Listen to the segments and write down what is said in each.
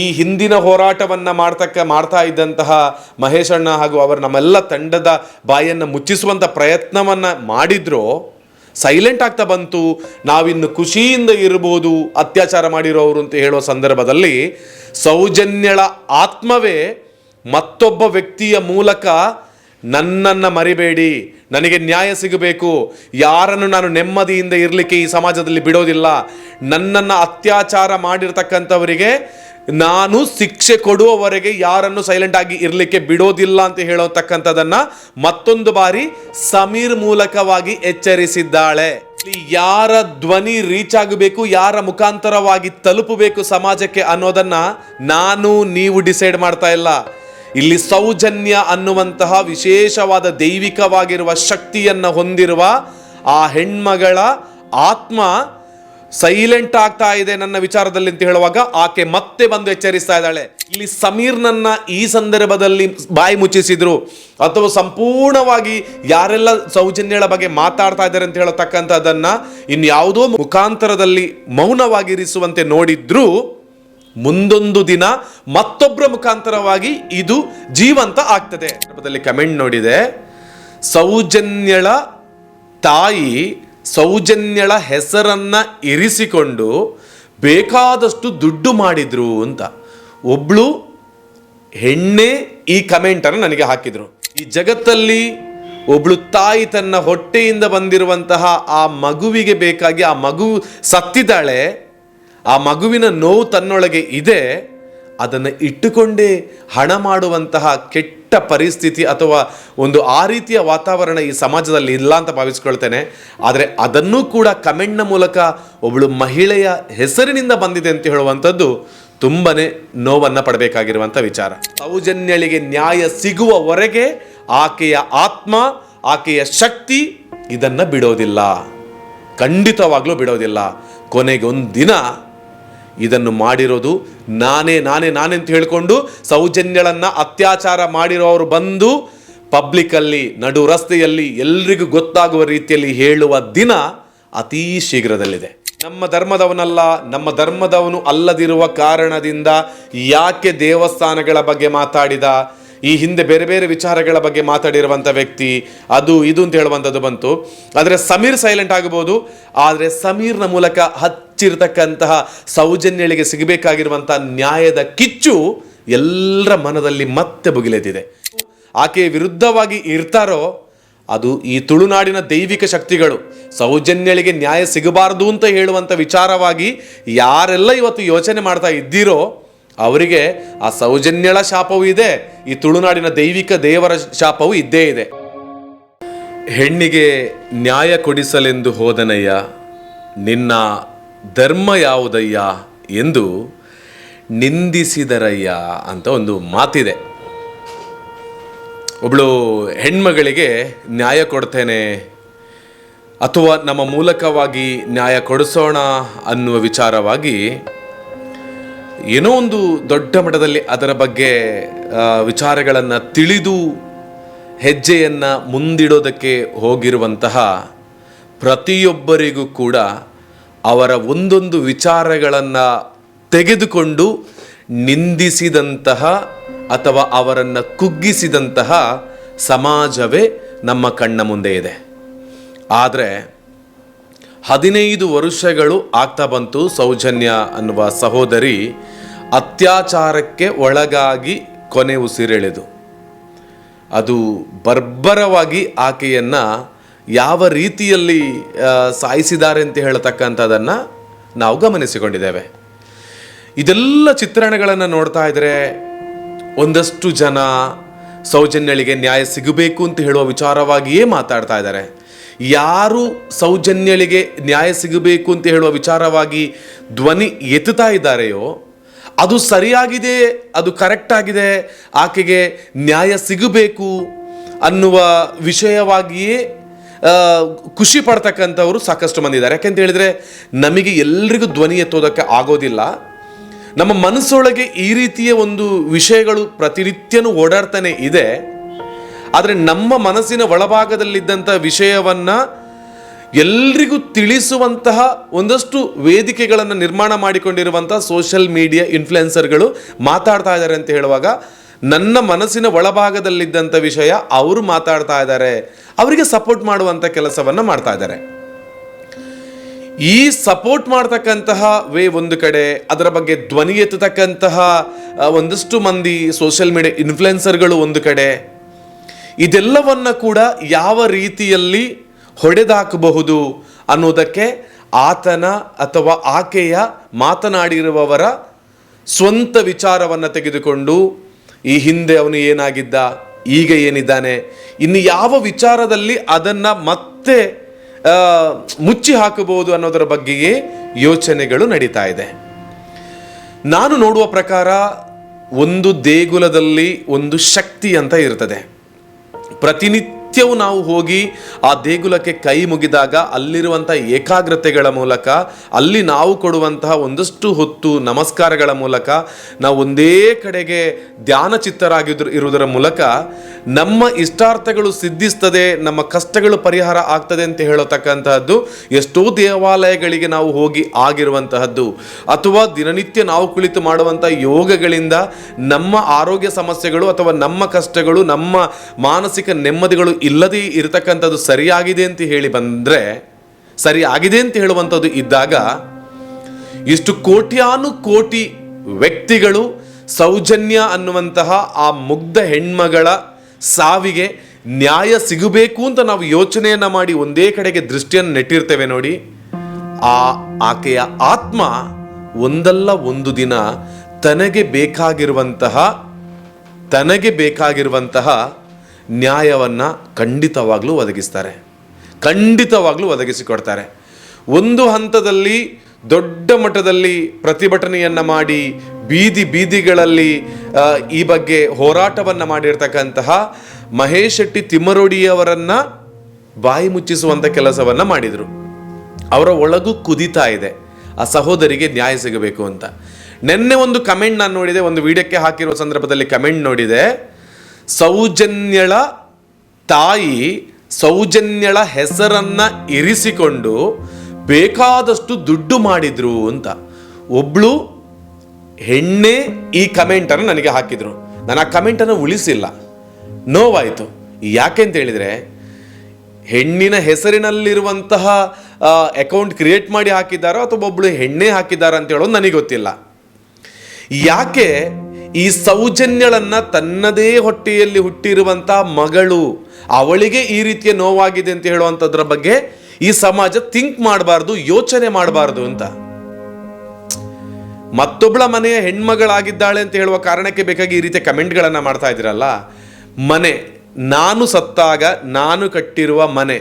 ಈ ಹಿಂದಿನ ಹೋರಾಟವನ್ನು ಮಾಡ್ತಕ್ಕ, ಮಾಡ್ತಾ ಇದ್ದಂತಹ ಮಹೇಶಣ್ಣ ಹಾಗೂ ಅವರು ನಮ್ಮೆಲ್ಲ ತಂಡದ ಬಾಯನ್ನು ಮುಚ್ಚಿಸುವಂಥ ಪ್ರಯತ್ನವನ್ನು ಮಾಡಿದ್ರು ಸೈಲೆಂಟ್ ಆಗ್ತಾ ಬಂತು. ನಾವಿನ್ನು ಖುಷಿಯಿಂದ ಇರ್ಬೋದು, ಅತ್ಯಾಚಾರ ಮಾಡಿರೋರು ಅಂತ ಹೇಳುವ ಸಂದರ್ಭದಲ್ಲಿ ಸೌಜನ್ಯಳ ಆತ್ಮವೇ ಮತ್ತೊಬ್ಬ ವ್ಯಕ್ತಿಯ ಮೂಲಕ ನನ್ನನ್ನು ಮರಿಬೇಡಿ, ನನಗೆ ನ್ಯಾಯ ಸಿಗಬೇಕು. ಯಾರನ್ನು ನಾನು ನೆಮ್ಮದಿಯಿಂದ ಇರಲಿಕ್ಕೆ ಈ ಸಮಾಜದಲ್ಲಿ ಬಿಡೋದಿಲ್ಲ. ನನ್ನನ್ನು ಅತ್ಯಾಚಾರ ಮಾಡಿರ್ತಕ್ಕಂಥವರಿಗೆ ನಾನು ಶಿಕ್ಷೆ ಕೊಡುವವರೆಗೆ ಯಾರನ್ನು ಸೈಲೆಂಟ್ ಆಗಿ ಇರಲಿಕ್ಕೆ ಬಿಡೋದಿಲ್ಲ ಅಂತ ಹೇಳತಕ್ಕಂಥದನ್ನ ಮತ್ತೊಂದು ಬಾರಿ ಸಮೀರ್ ಮೂಲಕವಾಗಿ ಎಚ್ಚರಿಸಿದ್ದಾಳೆ. ಯಾರ ಧ್ವನಿ ರೀಚ್ ಆಗಬೇಕು, ಯಾರ ಮುಖಾಂತರವಾಗಿ ತಲುಪಬೇಕು ಸಮಾಜಕ್ಕೆ ಅನ್ನೋದನ್ನ ನಾನು ನೀವು ಡಿಸೈಡ್ ಮಾಡ್ತಾ ಇಲ್ಲ. ಇಲ್ಲಿ ಸೌಜನ್ಯ ಅನ್ನುವಂತಹ ವಿಶೇಷವಾದ ದೈವಿಕವಾಗಿರುವ ಶಕ್ತಿಯನ್ನ ಹೊಂದಿರುವ ಆ ಹೆಣ್ಮಗಳ ಆತ್ಮ ಸೈಲೆಂಟ್ ಆಗ್ತಾ ಇದೆ ನನ್ನ ವಿಚಾರದಲ್ಲಿ ಅಂತ ಹೇಳುವಾಗ ಆಕೆ ಮತ್ತೆ ಬಂದು ಎಚ್ಚರಿಸ್ತಾ ಇದ್ದಾಳೆ. ಇಲ್ಲಿ ಸಮೀರ್ನನ್ನ ಈ ಸಂದರ್ಭದಲ್ಲಿ ಬಾಯಿ ಮುಚ್ಚಿಸಿದ್ರು. ಅಥವಾ ಸಂಪೂರ್ಣವಾಗಿ ಯಾರೆಲ್ಲ ಸೌಜನ್ಯಳ ಬಗ್ಗೆ ಮಾತಾಡ್ತಾ ಇದ್ದಾರೆ ಅಂತ ಹೇಳತಕ್ಕಂಥದ್ದನ್ನ ಇನ್ಯಾವುದೋ ಮುಖಾಂತರದಲ್ಲಿ ಮೌನವಾಗಿರಿಸುವಂತೆ ನೋಡಿದ್ರು ಮುಂದೊಂದು ದಿನ ಮತ್ತೊಬ್ಬರ ಮುಖಾಂತರವಾಗಿ ಇದು ಜೀವಂತ ಆಗ್ತದೆ. ಕಮೆಂಟ್ ನೋಡಿದೆ. ಸೌಜನ್ಯಳ ತಾಯಿ ಸೌಜನ್ಯಳ ಹೆಸರನ್ನ ಇರಿಸಿಕೊಂಡು ಬೇಕಾದಷ್ಟು ದುಡ್ಡು ಮಾಡಿದ್ರು ಅಂತ. ಒಬ್ಳು ಹೆಣ್ಣೆ ಈ ಕಮೆಂಟನ್ನು ನನಗೆ ಹಾಕಿದ್ರು. ಈ ಜಗತ್ತಲ್ಲಿ ಒಬ್ಳು ತಾಯಿ ತನ್ನ ಹೊಟ್ಟೆಯಿಂದ ಬಂದಿರುವಂತಹ ಆ ಮಗುವಿಗೆ ಬೇಕಾಗಿ ಆ ಮಗು ಸತ್ತಿದ್ದಾಳೆ, ಆ ಮಗುವಿನ ನೋವು ತನ್ನೊಳಗೆ ಇದೆ, ಅದನ್ನು ಇಟ್ಟುಕೊಂಡೇ ಹಣ ಮಾಡುವಂತಹ ಕೆಟ್ಟ ಪರಿಸ್ಥಿತಿ ಅಥವಾ ಒಂದು ಆ ರೀತಿಯ ವಾತಾವರಣ ಈ ಸಮಾಜದಲ್ಲಿ ಇಲ್ಲ ಅಂತ ಭಾವಿಸ್ಕೊಳ್ತೇನೆ. ಆದರೆ ಅದನ್ನೂ ಕೂಡ ಕಮೆಂಟ್ನ ಮೂಲಕ ಒಬ್ಬಳು ಮಹಿಳೆಯ ಹೆಸರಿನಿಂದ ಬಂದಿದೆ ಅಂತ ಹೇಳುವಂಥದ್ದು ತುಂಬನೇ ನೋವನ್ನು ಪಡಬೇಕಾಗಿರುವಂಥ ವಿಚಾರ. ಸೌಜನ್ಯಳಿಗೆ ನ್ಯಾಯ ಸಿಗುವವರೆಗೆ ಆಕೆಯ ಆತ್ಮ, ಆಕೆಯ ಶಕ್ತಿ ಇದನ್ನು ಬಿಡೋದಿಲ್ಲ. ಖಂಡಿತವಾಗ್ಲೂ ಬಿಡೋದಿಲ್ಲ. ಕೊನೆಗೆ ಒಂದು ದಿನ ಇದನ್ನು ಮಾಡಿರೋದು ನಾನೇ ನಾನೇ ನಾನೇ ಅಂತ ಹೇಳಿಕೊಂಡು ಸೌಜನ್ಯಳನ್ನ ಅತ್ಯಾಚಾರ ಮಾಡಿರೋರು ಬಂದು ಪಬ್ಲಿಕ್ಕಲ್ಲಿ ನಡು ರಸ್ತೆಯಲ್ಲಿ ಎಲ್ರಿಗೂ ಗೊತ್ತಾಗುವ ರೀತಿಯಲ್ಲಿ ಹೇಳುವ ದಿನ ಅತೀ ಶೀಘ್ರದಲ್ಲಿದೆ. ನಮ್ಮ ಧರ್ಮದವನಲ್ಲ, ನಮ್ಮ ಧರ್ಮದವನು ಅಲ್ಲದಿರುವ ಕಾರಣದಿಂದ ಯಾಕೆ ದೇವಸ್ಥಾನಗಳ ಬಗ್ಗೆ ಮಾತಾಡಿದ? ಈ ಹಿಂದೆ ಬೇರೆ ಬೇರೆ ವಿಚಾರಗಳ ಬಗ್ಗೆ ಮಾತಾಡಿರುವಂಥ ವ್ಯಕ್ತಿ, ಅದು ಇದು ಅಂತ ಹೇಳುವಂಥದ್ದು ಬಂತು. ಆದರೆ ಸಮೀರ್ ಸೈಲೆಂಟ್ ಆಗಬಹುದು ಆದರೆ ಸಮೀರ್ನ ಮೂಲಕ ಹಚ್ಚಿರ್ತಕ್ಕಂತಹ ಸೌಜನ್ಯಳಿಗೆ ಸಿಗಬೇಕಾಗಿರುವಂತಹ ನ್ಯಾಯದ ಕಿಚ್ಚು ಎಲ್ಲರ ಮನದಲ್ಲಿ ಮತ್ತೆ ಬುಗಿಲೆದಿದೆ ಆಕೆಯ ವಿರುದ್ಧವಾಗಿ ಇರ್ತಾರೋ ಅದು ಈ ತುಳುನಾಡಿನ ದೈವಿಕ ಶಕ್ತಿಗಳು. ಸೌಜನ್ಯಳಿಗೆ ನ್ಯಾಯ ಸಿಗಬಾರದು ಅಂತ ಹೇಳುವಂಥ ವಿಚಾರವಾಗಿ ಯಾರೆಲ್ಲ ಇವತ್ತು ಯೋಚನೆ ಮಾಡ್ತಾ ಇದ್ದೀರೋ ಅವರಿಗೆ ಆ ಸೌಜನ್ಯಳ ಶಾಪವೂ ಇದೆ, ಈ ತುಳುನಾಡಿನ ದೈವಿಕ ದೇವರ ಶಾಪವೂ ಇದ್ದೇ ಇದೆ. ಹೆಣ್ಣಿಗೆ ನ್ಯಾಯ ಕೊಡಿಸಲೆಂದು ಹೋದನಯ್ಯ, ನಿನ್ನ ಧರ್ಮ ಯಾವುದಯ್ಯ ಎಂದು ನಿಂದಿಸಿದರಯ್ಯ ಅಂತ ಒಂದು ಮಾತಿದೆ. ಒಬ್ಳು ಹೆಣ್ಮಗಳಿಗೆ ನ್ಯಾಯ ಕೊಡ್ತೇನೆ ಅಥವಾ ನಮ್ಮ ಮೂಲಕವಾಗಿ ನ್ಯಾಯ ಕೊಡಿಸೋಣ ಅನ್ನುವ ವಿಚಾರವಾಗಿ ಏನೋ ಒಂದು ದೊಡ್ಡ ಮಟ್ಟದಲ್ಲಿ ಅದರ ಬಗ್ಗೆ ವಿಚಾರಗಳನ್ನು ತಿಳಿದು ಹೆಜ್ಜೆಯನ್ನು ಮುಂದಿಡೋದಕ್ಕೆ ಹೋಗಿರುವಂತಹ ಪ್ರತಿಯೊಬ್ಬರಿಗೂ ಕೂಡ ಅವರ ಒಂದೊಂದು ವಿಚಾರಗಳನ್ನು ತೆಗೆದುಕೊಂಡು ನಿಂದಿಸಿದಂತಹ ಅಥವಾ ಅವರನ್ನು ಕುಗ್ಗಿಸಿದಂತಹ ಸಮಾಜವೇ ನಮ್ಮ ಕಣ್ಣ ಮುಂದೆ ಇದೆ. ಆದರೆ ಹದಿನೈದು ವರ್ಷಗಳು ಆಗ್ತಾ ಬಂತು ಸೌಜನ್ಯ ಅನ್ನುವ ಸಹೋದರಿ ಅತ್ಯಾಚಾರಕ್ಕೆ ಒಳಗಾಗಿ ಕೊನೆ ಉಸಿರೆಳೆದು. ಅದು ಬರ್ಬರವಾಗಿ ಆಕೆಯನ್ನ ಯಾವ ರೀತಿಯಲ್ಲಿ ಸಾಯಿಸಿದ್ದಾರೆ ಅಂತ ಹೇಳ್ತಕ್ಕಂಥದ್ದನ್ನು ನಾವು ಗಮನಿಸಿಕೊಂಡಿದ್ದೇವೆ. ಇದೆಲ್ಲ ಚಿತ್ರಣಗಳನ್ನು ನೋಡ್ತಾ ಇದ್ರೆ ಒಂದಷ್ಟು ಜನ ಸೌಜನ್ಯಳಿಗೆ ನ್ಯಾಯ ಸಿಗಬೇಕು ಅಂತ ಹೇಳುವ ವಿಚಾರವಾಗಿಯೇ ಮಾತಾಡ್ತಾ ಇದ್ದಾರೆ. ಯಾರು ಸೌಜನ್ಯಳಿಗೆ ನ್ಯಾಯ ಸಿಗಬೇಕು ಅಂತ ಹೇಳುವ ವಿಚಾರವಾಗಿ ಧ್ವನಿ ಎತ್ತುತ್ತಾ ಇದ್ದಾರೆಯೋ, ಅದು ಸರಿಯಾಗಿದೆ, ಅದು ಕರೆಕ್ಟ್ ಆಗಿದೆ, ಆಕೆಗೆ ನ್ಯಾಯ ಸಿಗಬೇಕು ಅನ್ನುವ ವಿಷಯವಾಗಿಯೇ ಖುಷಿ ಪಡ್ತಕ್ಕಂಥವ್ರು ಸಾಕಷ್ಟು ಮಂದಿ ಇದ್ದಾರೆ. ಯಾಕೆಂತ ಹೇಳಿದ್ರೆ ನಮಗೆ ಎಲ್ರಿಗೂ ಧ್ವನಿ ಎತ್ತೋದಕ್ಕೆ ಆಗೋದಿಲ್ಲ. ನಮ್ಮ ಮನಸ್ಸೊಳಗೆ ಈ ರೀತಿಯ ಒಂದು ವಿಷಯಗಳು ಪ್ರತಿನಿತ್ಯನೂ ಓಡಾಡ್ತಾನೆ ಇದೆ. ಆದರೆ ನಮ್ಮ ಮನಸ್ಸಿನ ಒಳಭಾಗದಲ್ಲಿದ್ದಂಥ ವಿಷಯವನ್ನ ಎಲ್ರಿಗೂ ತಿಳಿಸುವಂತಹ ಒಂದಷ್ಟು ವೇದಿಕೆಗಳನ್ನು ನಿರ್ಮಾಣ ಮಾಡಿಕೊಂಡಿರುವಂಥ ಸೋಷಿಯಲ್ ಮೀಡಿಯಾ ಇನ್ಫ್ಲುಯೆನ್ಸರ್ಗಳು ಮಾತಾಡ್ತಾ ಇದ್ದಾರೆ ಅಂತ ಹೇಳುವಾಗ ನನ್ನ ಮನಸ್ಸಿನ ಒಳಭಾಗದಲ್ಲಿದ್ದಂಥ ವಿಷಯ ಅವರು ಮಾತಾಡ್ತಾ ಇದ್ದಾರೆ, ಅವರಿಗೆ ಸಪೋರ್ಟ್ ಮಾಡುವಂಥ ಕೆಲಸವನ್ನು ಮಾಡ್ತಾ ಇದ್ದಾರೆ. ಈ ಸಪೋರ್ಟ್ ಮಾಡ್ತಕ್ಕಂತಹ ವೇ ಒಂದು ಕಡೆ, ಅದರ ಬಗ್ಗೆ ಧ್ವನಿ ಎತ್ತತಕ್ಕಂತಹ ಒಂದಷ್ಟು ಮಂದಿ ಸೋಷಿಯಲ್ ಮೀಡಿಯಾ ಇನ್ಫ್ಲುಯೆನ್ಸರ್ಗಳು ಒಂದು ಕಡೆ, ಇದೆಲ್ಲವನ್ನ ಕೂಡ ಯಾವ ರೀತಿಯಲ್ಲಿ ಹೊಡೆದಾಕಬಹುದು ಅನ್ನೋದಕ್ಕೆ ಆತನ ಅಥವಾ ಆಕೆಯ ಮಾತನಾಡಿರುವವರ ಸ್ವಂತ ವಿಚಾರವನ್ನು ತೆಗೆದುಕೊಂಡು ಈ ಹಿಂದೆ ಅವನು ಏನಾಗಿದ್ದ? ಈಗ ಏನಿದ್ದಾನೆ? ಇನ್ನು ಯಾವ ವಿಚಾರದಲ್ಲಿ ಅದನ್ನ ಮತ್ತೆ ಮುಚ್ಚಿ ಹಾಕಬಹುದು ಅನ್ನೋದರ ಬಗ್ಗೆಯೇ ಯೋಚನೆಗಳು ನಡೀತಾ ಇದೆ. ನಾನು ನೋಡುವ ಪ್ರಕಾರ ಒಂದು ದೇಗುಲದಲ್ಲಿ ಒಂದು ಶಕ್ತಿ ಅಂತ ಇರ್ತದೆ. ಪ್ರತಿನಿತ್ಯವೂ ನಾವು ಹೋಗಿ ಆ ದೇಗುಲಕ್ಕೆ ಕೈ ಮುಗಿದಾಗ ಅಲ್ಲಿರುವಂಥ ಏಕಾಗ್ರತೆಗಳ ಮೂಲಕ, ಅಲ್ಲಿ ನಾವು ಕೊಡುವಂತಹ ಒಂದಷ್ಟು ಹೊತ್ತು ನಮಸ್ಕಾರಗಳ ಮೂಲಕ, ನಾವು ಒಂದೇ ಕಡೆಗೆ ಧ್ಯಾನ ಚಿತ್ತರಾಗಿದ್ರ ಇರುವುದರ ಮೂಲಕ ನಮ್ಮ ಇಷ್ಟಾರ್ಥಗಳು ಸಿದ್ಧಿಸ್ತದೆ, ನಮ್ಮ ಕಷ್ಟಗಳು ಪರಿಹಾರ ಆಗ್ತದೆ ಅಂತ ಹೇಳತಕ್ಕಂತಹದ್ದು ಎಷ್ಟೋ ದೇವಾಲಯಗಳಿಗೆ ನಾವು ಹೋಗಿ ಆಗಿರುವಂತಹದ್ದು. ಅಥವಾ ದಿನನಿತ್ಯ ನಾವು ಕುಳಿತು ಮಾಡುವಂಥ ಯೋಗಗಳಿಂದ ನಮ್ಮ ಆರೋಗ್ಯ ಸಮಸ್ಯೆಗಳು ಅಥವಾ ನಮ್ಮ ಕಷ್ಟಗಳು, ನಮ್ಮ ಮಾನಸಿಕ ನೆಮ್ಮದಿಗಳು ಇಲ್ಲದೇ ಇರತಕ್ಕಂಥದ್ದು ಸರಿಯಾಗಿದೆ ಅಂತ ಹೇಳಿ ಬಂದರೆ, ಸರಿಯಾಗಿದೆ ಅಂತ ಹೇಳುವಂಥದ್ದು ಇದ್ದಾಗ, ಇಷ್ಟು ಕೋಟ್ಯಾನು ಕೋಟಿ ವ್ಯಕ್ತಿಗಳು ಸೌಜನ್ಯ ಅನ್ನುವಂತಹ ಆ ಮುಗ್ಧ ಹೆಣ್ಮಗಳ ಸಾವಿಗೆ ನ್ಯಾಯ ಸಿಗಬೇಕು ಅಂತ ನಾವು ಯೋಚನೆಯನ್ನು ಮಾಡಿ ಒಂದೇ ಕಡೆಗೆ ದೃಷ್ಟಿಯನ್ನು ನೆಟ್ಟಿರ್ತೇವೆ ನೋಡಿ. ಆ ಆಕೆಯ ಆತ್ಮ ಒಂದಲ್ಲ ಒಂದು ದಿನ ತನಗೆ ಬೇಕಾಗಿರುವಂತಹ ತನಗೆ ಬೇಕಾಗಿರುವಂತಹ ನ್ಯಾಯವನ್ನ ಖಂಡಿತವಾಗ್ಲೂ ಒದಗಿಸ್ತಾರೆ. ಖಂಡಿತವಾಗ್ಲೂ ಒದಗಿಸಿಕೊಡ್ತಾರೆ. ಒಂದು ಹಂತದಲ್ಲಿ ದೊಡ್ಡ ಮಟ್ಟದಲ್ಲಿ ಪ್ರತಿಭಟನೆಯನ್ನು ಮಾಡಿ ಬೀದಿ ಬೀದಿಗಳಲ್ಲಿ ಈ ಬಗ್ಗೆ ಹೋರಾಟವನ್ನು ಮಾಡಿರ್ತಕ್ಕಂತಹ ಮಹೇಶ್ ಶೆಟ್ಟಿ ತಿಮ್ಮರೋಡಿಯವರನ್ನು ಬಾಯಿ ಮುಚ್ಚಿಸುವಂಥ ಕೆಲಸವನ್ನು ಮಾಡಿದರು. ಅವರ ಒಳಗೂ ಕುದಿತಾ ಇದೆ. ಆ ಸಹೋದರಿಗೆ ನ್ಯಾಯ ಸಿಗಬೇಕು ಅಂತ. ನಿನ್ನೆ ಒಂದು ಕಮೆಂಟ್ ನಾನು ನೋಡಿದೆ, ಒಂದು ವಿಡಿಯೋಕ್ಕೆ ಹಾಕಿರುವ ಸಂದರ್ಭದಲ್ಲಿ ಕಮೆಂಟ್ ನೋಡಿದೆ. ಸೌಜನ್ಯಳ ತಾಯಿ ಸೌಜನ್ಯಳ ಹೆಸರನ್ನ ಇರಿಸಿಕೊಂಡು ಬೇಕಾದಷ್ಟು ದುಡ್ಡು ಮಾಡಿದ್ರು ಅಂತ. ಒಬ್ಳು ಹೆಣ್ಣೆ ಈ ಕಮೆಂಟನ್ನು ನನಗೆ ಹಾಕಿದ್ರು. ನಾನು ಆ ಕಮೆಂಟನ್ನು ಉಳಿಸಿಲ್ಲ. ನೋವಾಯಿತು. ಯಾಕೆ ಅಂತ ಹೇಳಿದ್ರೆ, ಹೆಣ್ಣಿನ ಹೆಸರಿನಲ್ಲಿರುವಂತಹ ಅಕೌಂಟ್ ಕ್ರಿಯೇಟ್ ಮಾಡಿ ಹಾಕಿದ್ದಾರೋ ಅಥವಾ ಒಬ್ಬಳು ಹೆಣ್ಣೆ ಹಾಕಿದ್ದಾರೋ ಅಂತ ಹೇಳೋದು ನನಗೆ ಗೊತ್ತಿಲ್ಲ. ಯಾಕೆ ಈ ಸೌಜನ್ಯಳನ್ನ ತನ್ನದೇ ಹೊಟ್ಟೆಯಲ್ಲಿ ಹುಟ್ಟಿರುವಂತಹ ಮಗಳು ಅವಳಿಗೆ ಈ ರೀತಿಯ ನೋವಾಗಿದೆ ಅಂತ ಹೇಳುವಂಥದ್ರ ಬಗ್ಗೆ ಈ ಸಮಾಜ ಥಿಂಕ್ ಮಾಡಬಾರ್ದು, ಯೋಚನೆ ಮಾಡಬಾರ್ದು ಅಂತ. ಮತ್ತೊಬ್ಬಳ ಮನೆಯ ಹೆಣ್ಮಗಳಾಗಿದ್ದಾಳೆ ಅಂತ ಹೇಳುವ ಕಾರಣಕ್ಕೆ ಬೇಕಾಗಿ ಈ ರೀತಿಯ ಕಮೆಂಟ್ಗಳನ್ನು ಮಾಡ್ತಾ ಇದ್ದೀರಲ್ಲ? ಮನೆ, ನಾನು ಸತ್ತಾಗ ನಾನು ಕಟ್ಟಿರುವ ಮನೆ,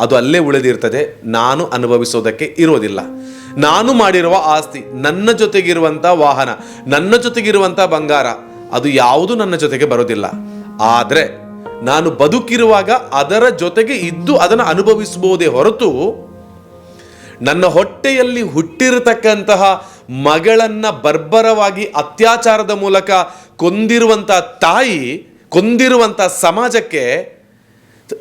ಅದು ಅಲ್ಲೇ ಉಳಿದಿರ್ತದೆ, ನಾನು ಅನುಭವಿಸೋದಕ್ಕೆ ಇರೋದಿಲ್ಲ. ನಾನು ಮಾಡಿರುವ ಆಸ್ತಿ ನನ್ನ ಜೊತೆಗಿರುವಂಥ ವಾಹನ, ನನ್ನ ಜೊತೆಗಿರುವಂಥ ಬಂಗಾರ, ಅದು ಯಾವುದು ನನ್ನ ಜೊತೆಗೆ ಬರೋದಿಲ್ಲ. ಆದರೆ ನಾನು ಬದುಕಿರುವಾಗ ಅದರ ಜೊತೆಗೆ ಇದ್ದು ಅದನ್ನು ಅನುಭವಿಸಬಹುದೇ ಹೊರತು ನನ್ನ ಹೊಟ್ಟೆಯಲ್ಲಿ ಹುಟ್ಟಿರತಕ್ಕಂತಹ ಮಗಳನ್ನ ಬರ್ಬರವಾಗಿ ಅತ್ಯಾಚಾರದ ಮೂಲಕ ಕೊಂದಿರುವಂಥ ತಾಯಿ ಕೊಂದಿರುವಂಥ ಸಮಾಜಕ್ಕೆ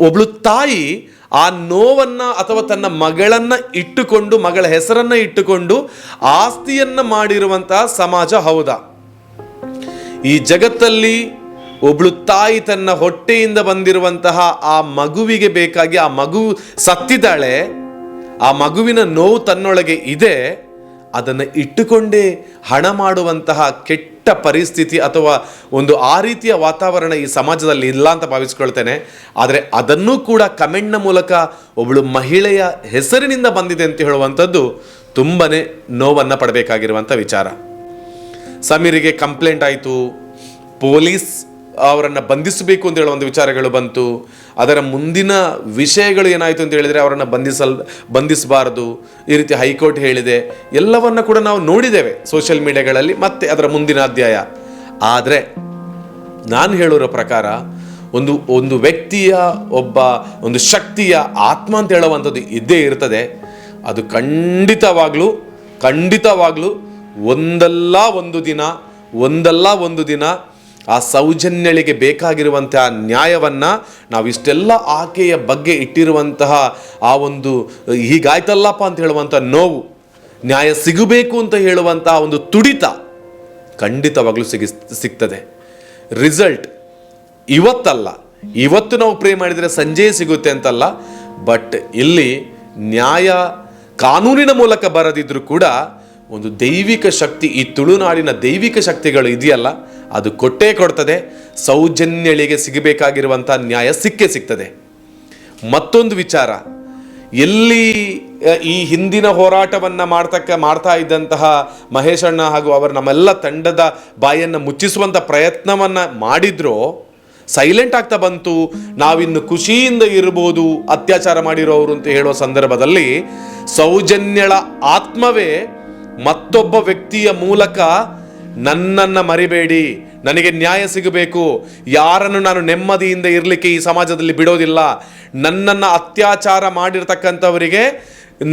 ಒಬ್ಳು ತಾಯಿ ಆ ನೋವನ್ನ ಅಥವಾ ತನ್ನ ಮಗಳನ್ನ ಇಟ್ಟುಕೊಂಡು, ಮಗಳ ಹೆಸರನ್ನ ಇಟ್ಟುಕೊಂಡು ಆಸ್ತಿಯನ್ನ ಮಾಡಿರುವಂತಹ ಸಮಾಜ ಹೌದಾ? ಈ ಜಗತ್ತಲ್ಲಿ ಒಬ್ಳು ತಾಯಿ ತನ್ನ ಹೊಟ್ಟೆಯಿಂದ ಬಂದಿರುವಂತಹ ಆ ಮಗುವಿಗೆ ಬೇಕಾಗಿ, ಆ ಮಗು ಸತ್ತಿದ್ದಾಳೆ, ಆ ಮಗುವಿನ ನೋವು ತನ್ನೊಳಗೆ ಇದೆ. ಅದನ್ನು ಇಟ್ಟುಕೊಂಡೇ ಹಣ ಮಾಡುವಂತಹ ಕೆಟ್ಟ ಪರಿಸ್ಥಿತಿ ಅಥವಾ ಒಂದು ಆ ರೀತಿಯ ವಾತಾವರಣ ಈ ಸಮಾಜದಲ್ಲಿ ಇಲ್ಲ ಅಂತ ಭಾವಿಸ್ಕೊಳ್ತೇನೆ. ಆದರೆ ಅದನ್ನೂ ಕೂಡ ಕಮೆಂಟ್ನ ಮೂಲಕ ಒಬ್ಬಳು ಮಹಿಳೆಯ ಹೆಸರಿನಿಂದ ಬಂದಿದೆ ಅಂತ ಹೇಳುವಂಥದ್ದು ತುಂಬನೇ ನೋವನ್ನು ಪಡಬೇಕಾಗಿರುವಂಥ ವಿಚಾರ. ಸಮೀರಿಗೆ ಕಂಪ್ಲೇಂಟ್ ಆಯಿತು. ಪೊಲೀಸ್ ಅವರನ್ನು ಬಂಧಿಸಬೇಕು ಅಂತ ಹೇಳೋ ಒಂದು ವಿಚಾರಗಳು ಬಂತು. ಅದರ ಮುಂದಿನ ವಿಷಯಗಳು ಏನಾಯಿತು ಅಂತ ಹೇಳಿದರೆ ಅವರನ್ನು ಬಂಧಿಸಲ್, ಬಂಧಿಸಬಾರ್ದು. ಈ ರೀತಿ ಹೈಕೋರ್ಟ್ ಹೇಳಿದೆ. ಎಲ್ಲವನ್ನು ಕೂಡ ನಾವು ನೋಡಿದ್ದೇವೆ ಸೋಷಿಯಲ್ ಮೀಡಿಯಾಗಳಲ್ಲಿ ಮತ್ತೆ ಅದರ ಮುಂದಿನ ಅಧ್ಯಾಯ. ಆದರೆ ನಾನು ಹೇಳೋರ ಪ್ರಕಾರ ಒಂದು ಒಂದು ವ್ಯಕ್ತಿಯ ಒಬ್ಬ, ಒಂದು ಶಕ್ತಿಯ ಆತ್ಮ ಅಂತ ಹೇಳುವಂಥದ್ದು ಇದ್ದೇ ಇರ್ತದೆ. ಅದು ಖಂಡಿತವಾಗಲೂ, ಖಂಡಿತವಾಗ್ಲೂ ಒಂದಲ್ಲ ಒಂದು ದಿನ, ಒಂದಲ್ಲ ಒಂದು ದಿನ ಆ ಸೌಜನ್ಯಳಿಗೆ ಬೇಕಾಗಿರುವಂತಹ ನ್ಯಾಯವನ್ನು ನಾವಿಷ್ಟೆಲ್ಲ ಆಕೆಯ ಬಗ್ಗೆ ಇಟ್ಟಿರುವಂತಹ ಆ ಒಂದು, ಹೀಗಾಯ್ತಲ್ಲಪ್ಪ ಅಂತ ಹೇಳುವಂಥ ನೋವು, ನ್ಯಾಯ ಸಿಗಬೇಕು ಅಂತ ಹೇಳುವಂತಹ ಒಂದು ತುಡಿತ ಖಂಡಿತವಾಗ್ಲೂ ಸಿಗಿ, ಸಿಗ್ತದೆ. ರಿಸಲ್ಟ್ ಇವತ್ತಲ್ಲ. ಇವತ್ತು ನಾವು ಪ್ರೇ ಮಾಡಿದರೆ ಸಂಜೆ ಸಿಗುತ್ತೆ ಅಂತಲ್ಲ, ಬಟ್ ಇಲ್ಲಿ ನ್ಯಾಯ ಕಾನೂನಿನ ಮೂಲಕ ಬರದಿದ್ದರೂ ಕೂಡ ಒಂದು ದೈವಿಕ ಶಕ್ತಿ ಈ ತುಳುನಾಡಿನ ದೈವಿಕ ಶಕ್ತಿಗಳು ಇದೆಯಲ್ಲ ಅದು ಕೊಟ್ಟೇ ಕೊಡ್ತದೆ. ಸೌಜನ್ಯಳಿಗೆ ಸಿಗಬೇಕಾಗಿರುವಂಥ ನ್ಯಾಯ ಸಿಕ್ಕೇ ಸಿಗ್ತದೆ. ಮತ್ತೊಂದು ವಿಚಾರ. ಎಲ್ಲಿ ಈ ಹಿಂದಿನ ಹೋರಾಟವನ್ನು ಮಾಡ್ತಕ್ಕ, ಮಾಡ್ತಾ ಇದ್ದಂತಹ ಮಹೇಶಣ್ಣ ಹಾಗೂ ಅವರ ನಮ್ಮೆಲ್ಲ ತಂಡದ ಬಾಯನ್ನು ಮುಚ್ಚಿಸುವಂಥ ಪ್ರಯತ್ನವನ್ನು ಮಾಡಿದ್ರೋ, ಸೈಲೆಂಟ್ ಆಗ್ತಾ ಬಂತು. ನಾವಿನ್ನು ಖುಷಿಯಿಂದ ಇರ್ಬೋದು, ಅತ್ಯಾಚಾರ ಮಾಡಿರೋರು ಅಂತ ಹೇಳುವ ಸಂದರ್ಭದಲ್ಲಿ ಸೌಜನ್ಯಳ ಆತ್ಮವೇ ಮತ್ತೊಬ್ಬ ವ್ಯಕ್ತಿಯ ಮೂಲಕ ನನ್ನನ್ನ ಮರಿಬೇಡಿ, ನನಗೆ ನ್ಯಾಯ ಸಿಗಬೇಕು. ಯಾರನ್ನು ನಾನು ನೆಮ್ಮದಿಯಿಂದ ಇರಲಿಕ್ಕೆ ಈ ಸಮಾಜದಲ್ಲಿ ಬಿಡೋದಿಲ್ಲ. ನನ್ನನ್ನು ಅತ್ಯಾಚಾರ ಮಾಡಿರ್ತಕ್ಕಂಥವರಿಗೆ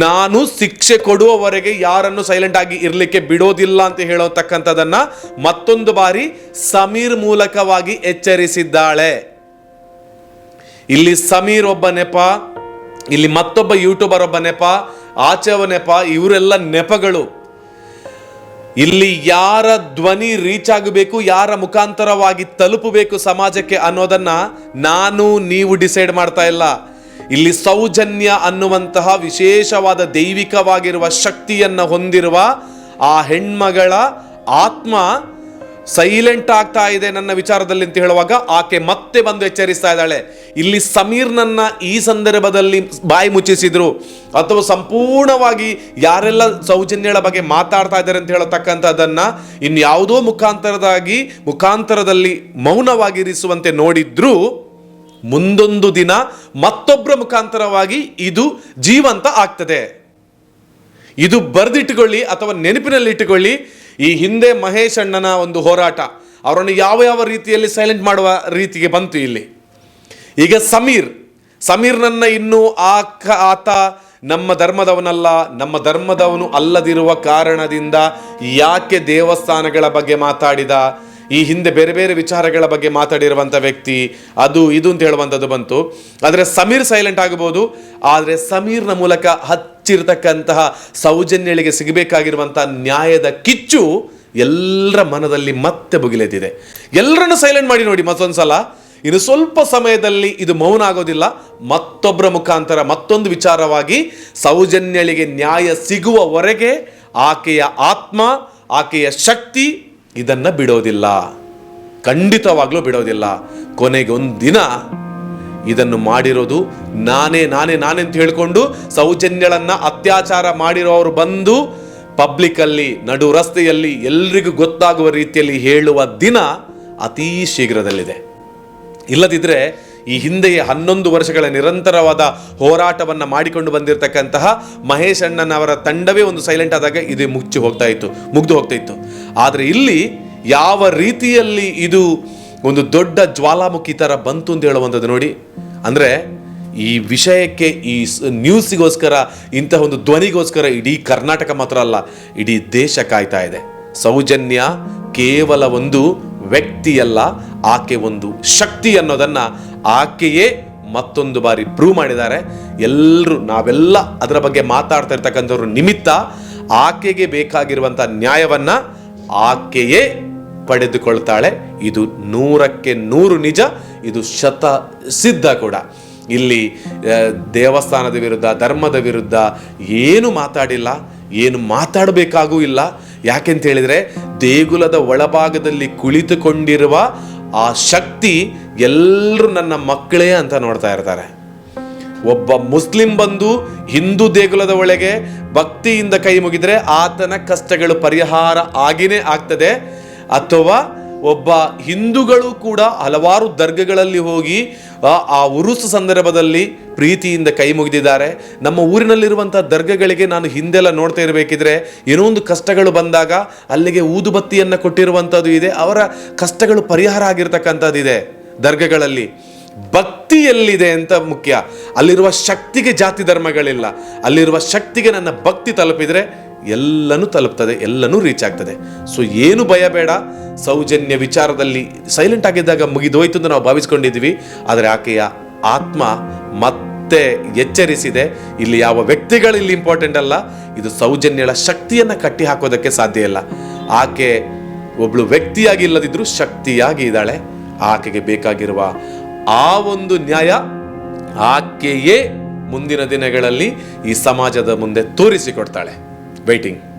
ನಾನು ಶಿಕ್ಷೆ ಕೊಡುವವರೆಗೆ ಯಾರನ್ನು ಸೈಲೆಂಟ್ ಆಗಿ ಇರಲಿಕ್ಕೆ ಬಿಡೋದಿಲ್ಲ ಅಂತ ಹೇಳೋತಕ್ಕಂಥದ್ದನ್ನು ಮತ್ತೊಂದು ಬಾರಿ ಸಮೀರ್ ಮೂಲಕವಾಗಿ ಎಚ್ಚರಿಸಿದ್ದಾಳೆ. ಇಲ್ಲಿ ಸಮೀರ್ ಒಬ್ಬ ನೆಪ, ಇಲ್ಲಿ ಮತ್ತೊಬ್ಬ ಯೂಟ್ಯೂಬರ್ ಒಬ್ಬ ನೆಪ, ಆಚೆ ನೆಪ, ಇವರೆಲ್ಲ ನೆಪಗಳು. ಇಲ್ಲಿ ಯಾರ ಧ್ವನಿ ರೀಚ್ ಆಗಬೇಕು, ಯಾರ ಮುಖಾಂತರವಾಗಿ ತಲುಪಬೇಕು ಸಮಾಜಕ್ಕೆ ಅನ್ನೋದನ್ನ ನಾನು, ನೀವು ಡಿಸೈಡ್ ಮಾಡ್ತಾ ಇಲ್ಲ. ಇಲ್ಲಿ ಸೌಜನ್ಯ ಅನ್ನುವಂತಹ ವಿಶೇಷವಾದ ದೈವಿಕವಾಗಿರುವ ಶಕ್ತಿಯನ್ನ ಹೊಂದಿರುವ ಆ ಹೆಣ್ಮಗಳ ಆತ್ಮ ಸೈಲೆಂಟ್ ಆಗ್ತಾ ಇದೆ ನನ್ನ ವಿಚಾರದಲ್ಲಿ ಅಂತ ಹೇಳುವಾಗ ಆಕೆ ಮತ್ತೆ ಬಂದು ಎಚ್ಚರಿಸ್ತಾ ಇದ್ದಾಳೆ. ಇಲ್ಲಿ ಸಮೀರ್ನನ್ನ ಈ ಸಂದರ್ಭದಲ್ಲಿ ಬಾಯಿ ಮುಚ್ಚಿಸಿದ್ರು. ಅಥವಾ ಸಂಪೂರ್ಣವಾಗಿ ಯಾರೆಲ್ಲ ಸೌಜನ್ಯಳ ಬಗ್ಗೆ ಮಾತಾಡ್ತಾ ಇದ್ದಾರೆ ಅಂತ ಹೇಳತಕ್ಕಂಥದ್ದನ್ನ ಇನ್ಯಾವುದೋ ಮುಖಾಂತರದಾಗಿ, ಮುಖಾಂತರದಲ್ಲಿ ಮೌನವಾಗಿರಿಸುವಂತೆ ನೋಡಿದ್ರು, ಮುಂದೊಂದು ದಿನ ಮತ್ತೊಬ್ಬರ ಮುಖಾಂತರವಾಗಿ ಇದು ಜೀವಂತ ಆಗ್ತದೆ. ಇದು ಬರೆದಿಟ್ಟುಕೊಳ್ಳಿ ಅಥವಾ ನೆನಪಿನಲ್ಲಿ ಇಟ್ಟುಕೊಳ್ಳಿ. ಈ ಹಿಂದೆ ಮಹೇಶ್ ಅಣ್ಣನ ಒಂದು ಹೋರಾಟ, ಅವರನ್ನು ಯಾವ ಯಾವ ರೀತಿಯಲ್ಲಿ ಸೈಲೆಂಟ್ ಮಾಡುವ ರೀತಿಗೆ ಬಂತು ಇಲ್ಲಿ. ಈಗ ಸಮೀರ್, ಸಮೀರ್ನನ್ನ ಇನ್ನು ಆ ಆತ ನಮ್ಮ ಧರ್ಮದವನಲ್ಲ, ನಮ್ಮ ಧರ್ಮದವನು ಅಲ್ಲದಿರುವ ಕಾರಣದಿಂದ ಯಾಕೆ ದೇವಸ್ಥಾನಗಳ ಬಗ್ಗೆ ಮಾತಾಡಿದ, ಈ ಹಿಂದೆ ಬೇರೆ ಬೇರೆ ವಿಚಾರಗಳ ಬಗ್ಗೆ ಮಾತಾಡಿರುವಂಥ ವ್ಯಕ್ತಿ, ಅದು ಇದು ಅಂತ ಹೇಳುವಂಥದ್ದು ಬಂತು. ಆದರೆ ಸಮೀರ್ ಸೈಲೆಂಟ್ ಆಗಬಹುದು, ಆದರೆ ಸಮೀರ್ನ ಮೂಲಕ ಹಚ್ಚಿರ್ತಕ್ಕಂತಹ ಸೌಜನ್ಯಗಳಿಗೆ ಸಿಗಬೇಕಾಗಿರುವಂಥ ನ್ಯಾಯದ ಕಿಚ್ಚು ಎಲ್ಲರ ಮನದಲ್ಲಿ ಮತ್ತೆ ಬುಗಿಲೆದ್ದಿದೆ. ಎಲ್ಲರನ್ನು ಸೈಲೆಂಟ್ ಮಾಡಿ ನೋಡಿ ಮತ್ತೊಂದ್ಸಲ. ಇನ್ನು ಸ್ವಲ್ಪ ಸಮಯದಲ್ಲಿ ಇದು ಮೌನ ಆಗೋದಿಲ್ಲ ಮತ್ತೊಬ್ಬರ ಮುಖಾಂತರ ಮತ್ತೊಂದು ವಿಚಾರವಾಗಿ ಸೌಜನ್ಯಳಿಗೆ ನ್ಯಾಯ ಸಿಗುವವರೆಗೆ ಆಕೆಯ ಆತ್ಮ, ಆಕೆಯ ಶಕ್ತಿ ಇದನ್ನು ಬಿಡೋದಿಲ್ಲ. ಖಂಡಿತವಾಗ್ಲೂ ಬಿಡೋದಿಲ್ಲ. ಕೊನೆಗೆ ಒಂದು ದಿನ ಇದನ್ನು ಮಾಡಿರೋದು ನಾನೇ ನಾನೇ ನಾನೇ ಅಂತ ಹೇಳಿಕೊಂಡು ಸೌಜನ್ಯಳನ್ನ ಅತ್ಯಾಚಾರ ಮಾಡಿರೋರು ಬಂದು ಪಬ್ಲಿಕ್ ಅಲ್ಲಿ ನಡು ರಸ್ತೆಯಲ್ಲಿ ಎಲ್ರಿಗೂ ಗೊತ್ತಾಗುವ ರೀತಿಯಲ್ಲಿ ಹೇಳುವ ದಿನ ಅತೀ ಶೀಘ್ರದಲ್ಲಿದೆ. ಇಲ್ಲದಿದ್ರೆ ಈ ಹಿಂದೆಯೇ ಹನ್ನೊಂದು ವರ್ಷಗಳ ನಿರಂತರವಾದ ಹೋರಾಟವನ್ನು ಮಾಡಿಕೊಂಡು ಬಂದಿರತಕ್ಕಂತಹ ಮಹೇಶ್ ಅಣ್ಣನವರ ತಂಡವೇ ಒಂದು ಸೈಲೆಂಟ್ ಆದಾಗ ಇದು ಮುಚ್ಚಿ ಹೋಗ್ತಾ ಇತ್ತು, ಮುಗ್ದು ಹೋಗ್ತಾ ಇತ್ತು. ಆದರೆ ಇಲ್ಲಿ ಯಾವ ರೀತಿಯಲ್ಲಿ ಇದು ಒಂದು ದೊಡ್ಡ ಜ್ವಾಲಾಮುಖಿ ಥರ ಬಂತು ಅಂತ ಹೇಳುವಂಥದ್ದು ನೋಡಿ. ಅಂದರೆ ಈ ವಿಷಯಕ್ಕೆ ಈ ನ್ಯೂಸಿಗೋಸ್ಕರ ಇಂತಹ ಒಂದು ಧ್ವನಿಗೋಸ್ಕರ ಇಡೀ ಕರ್ನಾಟಕ ಮಾತ್ರ ಅಲ್ಲ, ಇಡೀ ದೇಶ ಕಾಯ್ತಾ ಇದೆ. ಸೌಜನ್ಯ ಕೇವಲ ಒಂದು ವ್ಯಕ್ತಿಯಲ್ಲ, ಆಕೆ ಒಂದು ಶಕ್ತಿ ಅನ್ನೋದನ್ನು ಆಕೆಯೇ ಮತ್ತೊಂದು ಬಾರಿ ಪ್ರೂವ್ ಮಾಡಿದ್ದಾರೆ. ಎಲ್ಲರೂ ನಾವೆಲ್ಲ ಅದರ ಬಗ್ಗೆ ಮಾತಾಡ್ತಾ ಇರ್ತಕ್ಕಂಥವ್ರು ನಿಮಿತ್ತ ಆಕೆಗೆ ಬೇಕಾಗಿರುವಂಥ ನ್ಯಾಯವನ್ನ ಆಕೆಯೇ ಪಡೆದುಕೊಳ್ತಾಳೆ. ಇದು ನೂರಕ್ಕೆ ನೂರು ನಿಜ, ಇದು ಶತ ಸಿದ್ಧ ಕೂಡ. ಇಲ್ಲಿ ದೇವಸ್ಥಾನದ ವಿರುದ್ಧ, ಧರ್ಮದ ವಿರುದ್ಧ ಏನು ಮಾತಾಡಿಲ್ಲ, ಏನು ಮಾತಾಡಬೇಕಾಗೂ ಇಲ್ಲ. ಯಾಕೆಂತ ಹೇಳಿದ್ರೆ ದೇಗುಲದ ಒಳಭಾಗದಲ್ಲಿ ಕುಳಿತುಕೊಂಡಿರುವ ಆ ಶಕ್ತಿ ಎಲ್ಲರೂ ನನ್ನ ಮಕ್ಕಳೇ ಅಂತ ನೋಡ್ತಾ ಇರ್ತಾರೆ. ಒಬ್ಬ ಮುಸ್ಲಿಂ ಬಂದು ಹಿಂದೂ ದೇಗುಲದ ಒಳಗೆ ಭಕ್ತಿಯಿಂದ ಕೈ ಮುಗಿದ್ರೆ ಆತನ ಕಷ್ಟಗಳು ಪರಿಹಾರ ಆಗಿನೇ ಆಗ್ತದೆ. ಅಥವಾ ಒಬ್ಬ ಹಿಂದೂಗಳು ಕೂಡ ಹಲವಾರು ದರ್ಗಗಳಲ್ಲಿ ಹೋಗಿ, ಆ ಉರುಸು ಸಂದರ್ಭದಲ್ಲಿ ಪ್ರೀತಿಯಿಂದ ಕೈ ಮುಗಿದಿದ್ದಾರೆ. ನಮ್ಮ ಊರಿನಲ್ಲಿರುವಂಥ ದರ್ಗಗಳಿಗೆ ನಾನು ಹಿಂದೆಲ್ಲ ನೋಡ್ತಾ ಇರಬೇಕಿದ್ರೆ, ಏನೋ ಒಂದು ಕಷ್ಟಗಳು ಬಂದಾಗ ಅಲ್ಲಿಗೆ ಊದುಬತ್ತಿಯನ್ನು ಕೊಟ್ಟಿರುವಂಥದ್ದು ಇದೆ. ಅವರ ಕಷ್ಟಗಳು ಪರಿಹಾರ ಆಗಿರ್ತಕ್ಕಂಥದ್ದು ಇದೆ ದರ್ಗಗಳಲ್ಲಿ. ಭಕ್ತಿ ಎಲ್ಲಿದೆ ಅಂತ ಮುಖ್ಯ. ಅಲ್ಲಿರುವ ಶಕ್ತಿಗೆ ಜಾತಿ ಧರ್ಮಗಳಿಲ್ಲ. ಅಲ್ಲಿರುವ ಶಕ್ತಿಗೆ ನನ್ನ ಭಕ್ತಿ ತಲುಪಿದ್ರೆ ಎಲ್ಲನೂ ತಲುಪ್ತದೆ, ಎಲ್ಲನೂ ರೀಚ್ ಆಗ್ತದೆ. ಸೊ ಏನು ಭಯ ಬೇಡ. ಸೌಜನ್ಯ ವಿಚಾರದಲ್ಲಿ ಸೈಲೆಂಟ್ ಆಗಿದ್ದಾಗ ಮುಗಿದೋಯ್ತು ಅಂತ ನಾವು ಭಾವಿಸ್ಕೊಂಡಿದ್ವಿ ಆದರೆ ಆಕೆಯ ಆತ್ಮ ಮತ್ತೆ ಎಚ್ಚರಿಸಿದೆ. ಇಲ್ಲಿ ಯಾವ ವ್ಯಕ್ತಿಗಳು ಇಲ್ಲಿ ಇಂಪಾರ್ಟೆಂಟ್ ಅಲ್ಲ. ಇದು ಸೌಜನ್ಯಳ ಶಕ್ತಿಯನ್ನು ಕಟ್ಟಿ ಹಾಕೋದಕ್ಕೆ ಸಾಧ್ಯ ಇಲ್ಲ. ಆಕೆ ಒಬ್ಳು ವ್ಯಕ್ತಿಯಾಗಿ ಇಲ್ಲದಿದ್ದರೂ ಶಕ್ತಿಯಾಗಿ ಇದ್ದಾಳೆ. ಆಕೆಗೆ ಬೇಕಾಗಿರುವ ಆ ಒಂದು ನ್ಯಾಯ ಆಕೆಯೇ ಮುಂದಿನ ದಿನಗಳಲ್ಲಿ ಈ ಸಮಾಜದ ಮುಂದೆ ತೋರಿಸಿಕೊಡ್ತಾಳೆ. waiting.